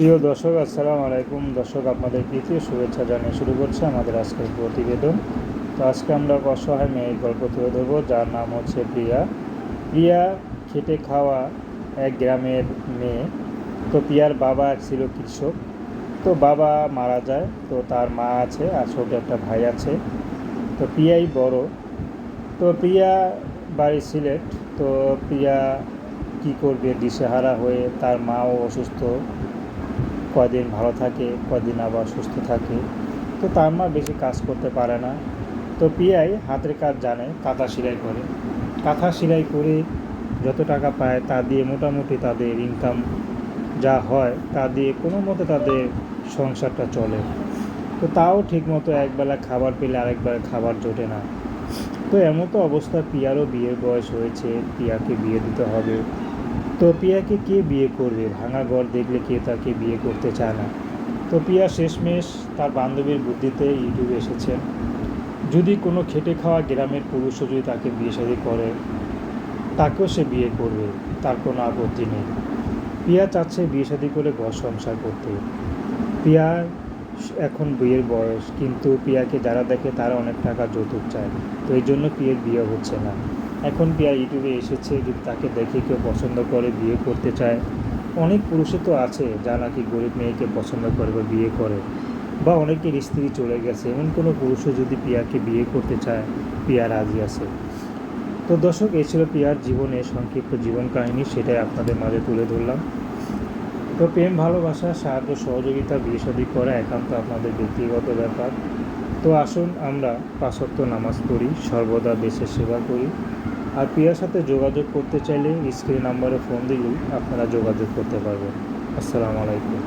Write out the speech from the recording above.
প্রিয় দর্শক, আসসালামু আলাইকুম। দর্শক আপনাদের তৃতীয় শুভেচ্ছা জানিয়ে শুরু করছে আমাদের আজকের প্রতিবেদন। তো আজকে আমরা অসহায় মেয়ের গল্প তুলে ধরবো, যার নাম হচ্ছে প্রিয়া। প্রিয়া খেটে খাওয়া এক গ্রামের মেয়ে। তো প্রিয়ার বাবা ছিল কৃষক। তো বাবা মারা যায়, তো তার মা আছে, আর ছোট একটা ভাই আছে। তো প্রিয়াই বড়। তো প্রিয়া বাড়ি সিলেট। তো প্রিয়া কী করবে, দিশেহারা হয়ে তার মাও অসুস্থ। কয়দিন ভালো থাকে কয়দিন আবার সুস্থ থাকে। তো তার মা বেশি কাজ করতে পারে না। তো পিয়াই হাতের কাজ জানে, কাঁথা সেলাই করে। কাঁথা সেলাই করে যত টাকা পায় তা দিয়ে মোটামুটি তাদের ইনকাম যা হয় তা দিয়ে কোনো মতে তাদের সংসারটা চলে। তো তাও ঠিকমতো একবেলা খাবার পেলে আরেকবার খাবার জোটে না। তো এমন তো অবস্থা, পিয়ারও বিয়ের বয়স হয়েছে, পিয়াকে বিয়ে দিতে হবে। তো পিয়াকে কে বিয়ে করবে? ভাঙা ঘর দেখলে কে তাকে বিয়ে করতে চায় না? তো পিয়া শেষমেশ তার বান্ধবীর বুদ্ধিতে ইউটিউবে এসেছেন যদি কোনো খেটে খাওয়া গ্রামের পুরুষও যদি তাকে বিয়ে শাদী করে, তাকেও সে বিয়ে করবে, তার কোনো আপত্তি নেই। পিয়া চাচ্ছে বিয়ে শাদী করে ঘর সংসার করতে। পিয়া এখন বিয়ের বয়স, কিন্তু পিয়াকে যারা দেখে তারা অনেক টাকা যৌতুক চায়, তো এই জন্য পিয়ের বিয়ে হচ্ছে না। এখন পিয়া ইউটিউবে এসেছে, যদি তাকে দেখে কেউ পছন্দ করে, বিয়ে করতে চায়। অনেক পুরুষে তো আছে, যা নাকি গরিব মেয়েকে পছন্দ করে বা বিয়ে করে, বা অনেকের স্ত্রী চলে গেছে। এমন কোনো পুরুষও যদি পিয়াকে বিয়ে করতে চায় পিয়া রাজি আছে। তো দর্শক, এই ছিল পিয়ার জীবনে সংক্ষিপ্ত জীবন কাহিনী, সেটাই আপনাদের মাঝে তুলে ধরলাম। তো প্রেম, ভালোবাসা, সাহায্য, সহযোগিতা, বিয়ে শাদী করা একান্ত আপনাদের ব্যক্তিগত ব্যাপার। তো আসুন আমরা পাঁচক্ত নামাজ পড়ি, সর্বদা দেশের সেবা করি। আর প্রিয়ার সাথে যোগাযোগ করতে চাইলে স্ক্রিন নাম্বারে ফোন দিলেই আপনারা যোগাযোগ করতে পারবেন। আসসালামু আলাইকুম।